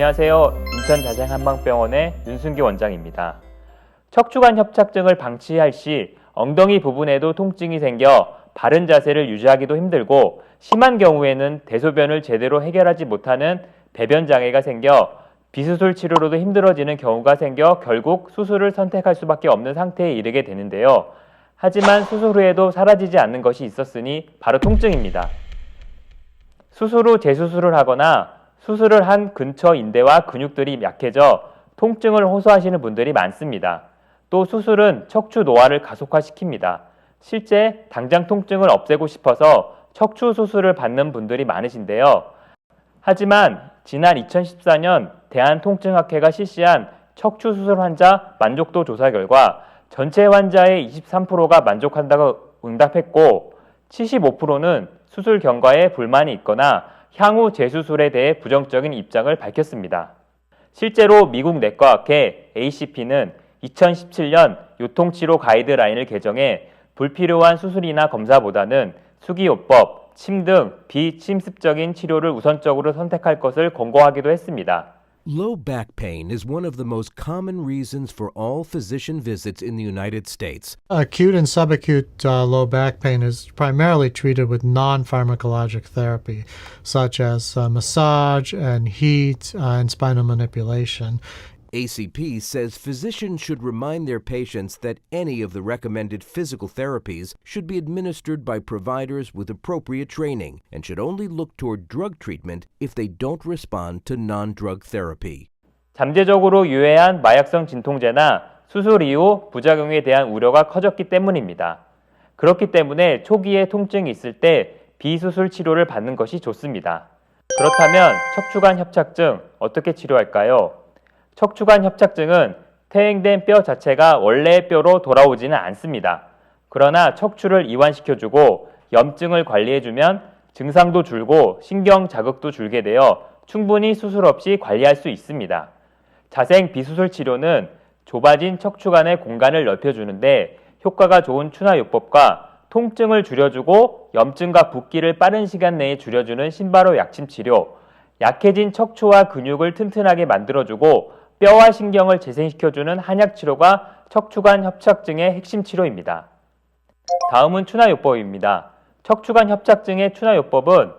안녕하세요. 인천 자생한방병원의 윤순기 원장입니다. 척추관 협착증을 방치할 시 엉덩이 부분에도 통증이 생겨 바른 자세를 유지하기도 힘들고 심한 경우에는 대소변을 제대로 해결하지 못하는 배변 장애가 생겨 비수술 치료로도 힘들어지는 경우가 생겨 결국 수술을 선택할 수밖에 없는 상태에 이르게 되는데요. 하지만 수술 후에도 사라지지 않는 것이 있었으니 바로 통증입니다. 수술 후 재수술을 하거나 수술을 한 근처 인대와 근육들이 약해져 통증을 호소하시는 분들이 많습니다. 또 수술은 척추 노화를 가속화시킵니다. 실제 당장 통증을 없애고 싶어서 척추 수술을 받는 분들이 많으신데요. 하지만 지난 2014년 대한통증학회가 실시한 척추 수술 환자 만족도 조사 결과 전체 환자의 23%가 만족한다고 응답했고 75%는 수술 경과에 불만이 있거나 향후 재수술에 대해 부정적인 입장을 밝혔습니다. 실제로 미국 내과학회 ACP는 2017년 요통치료 가이드라인을 개정해 불필요한 수술이나 검사보다는 수기요법, 침 등 비침습적인 치료를 우선적으로 선택할 것을 권고하기도 했습니다. Low back pain is one of the most common reasons for all physician visits in the United States. Acute and subacute uh, low back pain is primarily treated with non pharmacologic therapy, such as uh, massage and heat uh, and spinal manipulation. ACP says physicians should remind their patients that any of the recommended physical therapies should be administered by providers with appropriate training and should only look toward drug treatment if they don't respond to non drug therapy. 잠재적으로 유해한 마약성 진통제나 수술 이후 부작용에 대한 우려가 커졌기 때문입니다. 그렇기 때문에 초기에 통증이 있을 때 비수술 치료를 받는 것이 좋습니다. 그렇다면 척추관 협착증 어떻게 치료할까요? 척추관 협착증은 퇴행된 뼈 자체가 원래의 뼈로 돌아오지는 않습니다. 그러나 척추를 이완시켜주고 염증을 관리해주면 증상도 줄고 신경 자극도 줄게 되어 충분히 수술 없이 관리할 수 있습니다. 자생 비수술 치료는 좁아진 척추관의 공간을 넓혀주는데 효과가 좋은 추나요법과 통증을 줄여주고 염증과 붓기를 빠른 시간 내에 줄여주는 신바로 약침 치료, 약해진 척추와 근육을 튼튼하게 만들어주고 뼈와 신경을 재생시켜주는 한약 치료가 척추관 협착증의 핵심 치료입니다. 다음은 추나요법입니다. 척추관 협착증의 추나요법은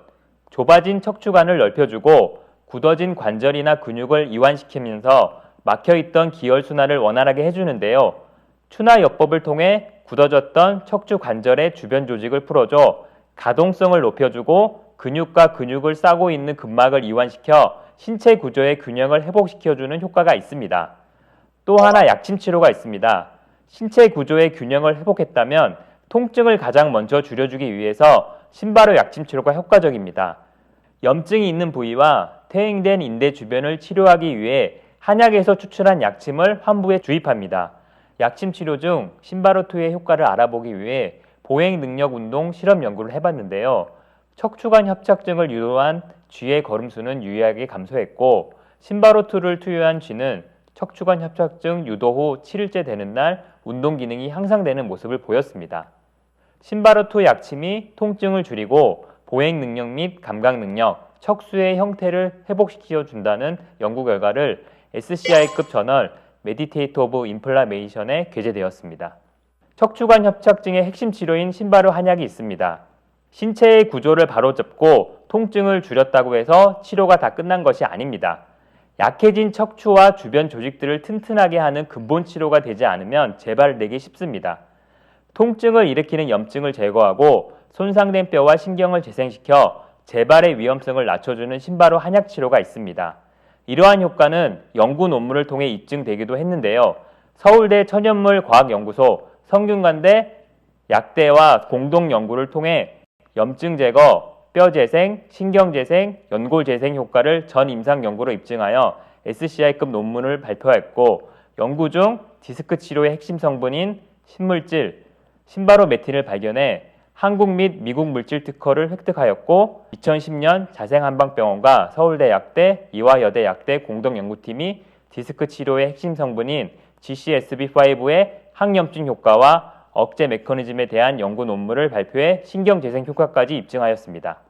좁아진 척추관을 넓혀주고 굳어진 관절이나 근육을 이완시키면서 막혀있던 기혈순환을 원활하게 해주는데요. 추나요법을 통해 굳어졌던 척추 관절의 주변 조직을 풀어줘 가동성을 높여주고 근육과 근육을 싸고 있는 근막을 이완시켜 신체 구조의 균형을 회복시켜주는 효과가 있습니다. 또 하나 약침 치료가 있습니다. 신체 구조의 균형을 회복했다면 통증을 가장 먼저 줄여주기 위해서 신바로 약침 치료가 효과적입니다. 염증이 있는 부위와 퇴행된 인대 주변을 치료하기 위해 한약에서 추출한 약침을 환부에 주입합니다. 약침 치료 중 신바로투의 효과를 알아보기 위해 보행 능력 운동 실험 연구를 해봤는데요. 척추관 협착증을 유도한 쥐의 걸음수는 유의하게 감소했고 신바로투를 투여한 쥐는 척추관 협착증 유도 후 7일째 되는 날 운동 기능이 향상되는 모습을 보였습니다. 신바로투 약침이 통증을 줄이고 보행 능력 및 감각 능력, 척수의 형태를 회복시켜 준다는 연구 결과를 SCI급 저널 메디테이트 오브 인플라메이션에 게재되었습니다. 척추관 협착증의 핵심 치료인 신바로 한약이 있습니다. 신체의 구조를 바로잡고 통증을 줄였다고 해서 치료가 다 끝난 것이 아닙니다. 약해진 척추와 주변 조직들을 튼튼하게 하는 근본 치료가 되지 않으면 재발되기 쉽습니다. 통증을 일으키는 염증을 제거하고 손상된 뼈와 신경을 재생시켜 재발의 위험성을 낮춰주는 신바로 한약 치료가 있습니다. 이러한 효과는 연구 논문을 통해 입증되기도 했는데요. 서울대 천연물과학연구소 성균관대 약대와 공동 연구를 통해 염증 제거, 뼈 재생, 신경 재생, 연골 재생 효과를 전 임상 연구로 입증하여 SCI급 논문을 발표했고 연구 중 디스크 치료의 핵심 성분인 신물질 신바로메틴을 발견해 한국 및 미국 물질 특허를 획득하였고 2010년 자생한방병원과 서울대 약대, 이화여대 약대 공동 연구팀이 디스크 치료의 핵심 성분인 GCSB5의 항염증 효과와 억제 메커니즘에 대한 연구 논문을 발표해 신경재생 효과까지 입증하였습니다.